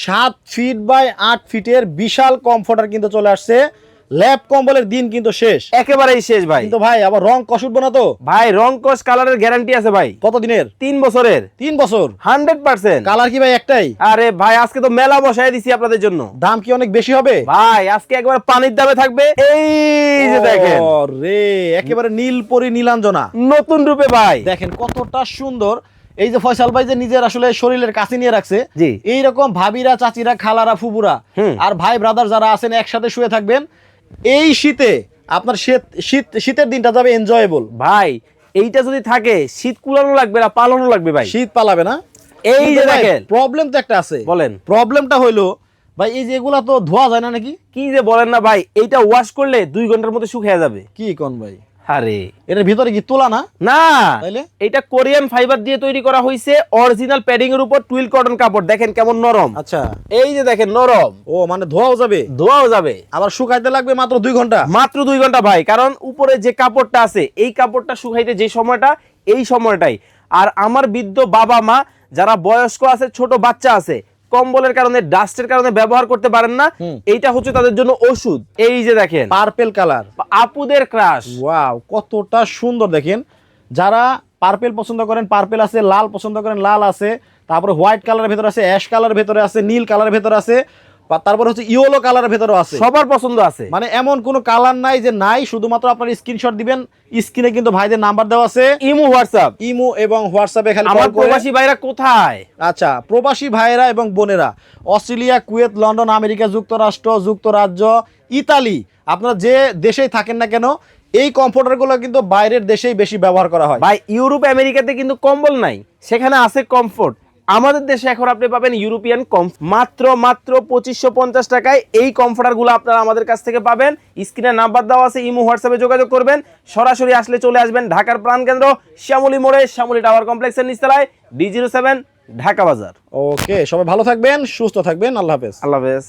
সাত feet by আট ফিটের বিশাল কমফোর্টার কিন্তু চলে আসছে। ল্যাপ কম্বলের দিন কিন্তু শেষ। একেবারেই শেষ ভাই। কিন্তু ভাই আবার রং কষ উঠবো না তো? ভাই রং কস কালারের গ্যারান্টি আছে ভাই। কত দিনের তিন বছরের। তিন বছর? হান্ড্রেড পার্সেন্ট কালার কি ভাই একটাই? আরে ভাই আজকে তো মেলা বসাই দিছি আপনাদের জন্য। দাম কি অনেক বেশি হবে? ভাই আজকে একবার পানির দামে থাকবে। এই যে দেখেন। রে একেবারে নীলপরি নীলাঞ্জনা। নতুন রূপে ভাই। দেখেন কতটা সুন্দর। এই যে ফয়সাল ভাই যে নিজের আসলে শরীরের কাছে নিয়ে রাখছে এইরকম ভাবিরা চাচিরা খালারা ফুবুরা আর ভাই ব্রাদার যারা আছেন একসাথে শুয়ে থাকবেন। এই শীতে আপনার শীত শীত শীতের দিনটা যাবে এনজয়েবল ভাই এইটা যদি থাকে শীত কুলানো লাগবে না পালানো লাগবে ভাই। শীত পালাবে না। এই যে দেখেন। প্রবলেম তো একটা আছে। বলেন। প্রবলেমটা হইল ভাই এই যে এগুলা তো ধোয়া যায় না নাকি? কি যে বলেন না ভাই এইটা ওয়াশ করলে দুই ঘণ্টার মধ্যে শুকিয়ে যাবে। কি কোন ভাই? আরে এটার ভিতরে কি তোলা না? না এটা কোরিয়ান ফাইবার দিয়ে তৈরি করা হয়েছে অরিজিনাল প্যাডিং এর উপর টুইল কটন কাপড়। দেখেন কেমন নরম। আচ্ছা। এই যে দেখেন নরম। ও মানে ধোয়াও যাবে? ধোয়াও যাবে। আবার শুকাইতে লাগবে মাত্র দুই ঘণ্টা? মাত্র দুই ঘণ্টা ভাই কারণ উপরে যে কাপড়টা আছে এই কাপড়টা শুকাইতে যে সময়টা এই সময়টাই। আর আমার বৃদ্ধ বাবা মা যারা বয়স্ক আছে ছোট বাচ্চা আছে কম্বলের কারণে ডাস্টের কারণে ব্যবহার করতে পারেন না। এইটা হচ্ছে তাদের জন্য ওষুধ। এই যে দেখেন। পার্পেল কালার আপুদের ক্রাশ ওয়াও কতটা সুন্দর দেখেন। যারা পার্পেল পছন্দ করেন পার্পেল আছে লাল পছন্দ করেন লাল আছে তারপরে হোয়াইট কালারের ভেতরে আছে অ্যাশ কালারের ভেতরে আছে নীল কালারের ভেতরে আছে তারপরে হচ্ছে ইয়েলো কালারের ভেতরেও আছে। সবার পছন্দ আছে। মানে এমন কোনো কালার নাই যে নাই শুধুমাত্র আপনার স্ক্রিনশট দিবেন স্ক্রিনে কিন্তু ভাইদের নাম্বার দেওয়া আছে। ইমু হোয়াটসঅ্যাপ ইমো এবং হোয়াটসঅ্যাপে খালি আমার প্রবাসী ভাইরা কোথায়? আচ্ছা প্রবাসী ভাইয়েরা এবং বোনেরা অস্ট্রেলিয়া কুয়েত লন্ডন আমেরিকা যুক্তরাষ্ট্র যুক্তরাজ্য ইতালি আপনারা যে দেশেই থাকেন না কেন এই কমফোর্টারগুলো কিন্তু বাইরের দেশেই বেশি ব্যবহার করা হয়। ভাই ইউরোপ আমেরিকাতে কিন্তু কম্বল নাই। সেখানে আছে কমফোর্ট আমাদের দেশে এখন আপনি পাবেন ইউরোপিয়ান কম মাত্র মাত্র পঁচিশশো পঞ্চাশ টাকায় এই কমফোর্টারগুলো আপনারা আমাদের কাছ থেকে পাবেন। স্ক্রিনে নাম্বার দেওয়া আছে ইমো হোয়াটসঅ্যাপে যোগাযোগ করবেন। সরাসরি আসলে চলে আসবেন ঢাকার প্রাণকেন্দ্র শ্যামলী মোড়ে শ্যামলী টাওয়ার কমপ্লেক্সের নিচতলায় ডি জিরো সেভেন ঢাকা বাজার। ওকে সবাই ভালো থাকবেন সুস্থ থাকবেন আল্লাহ হাফেজ। আল্লাহ হাফেজ।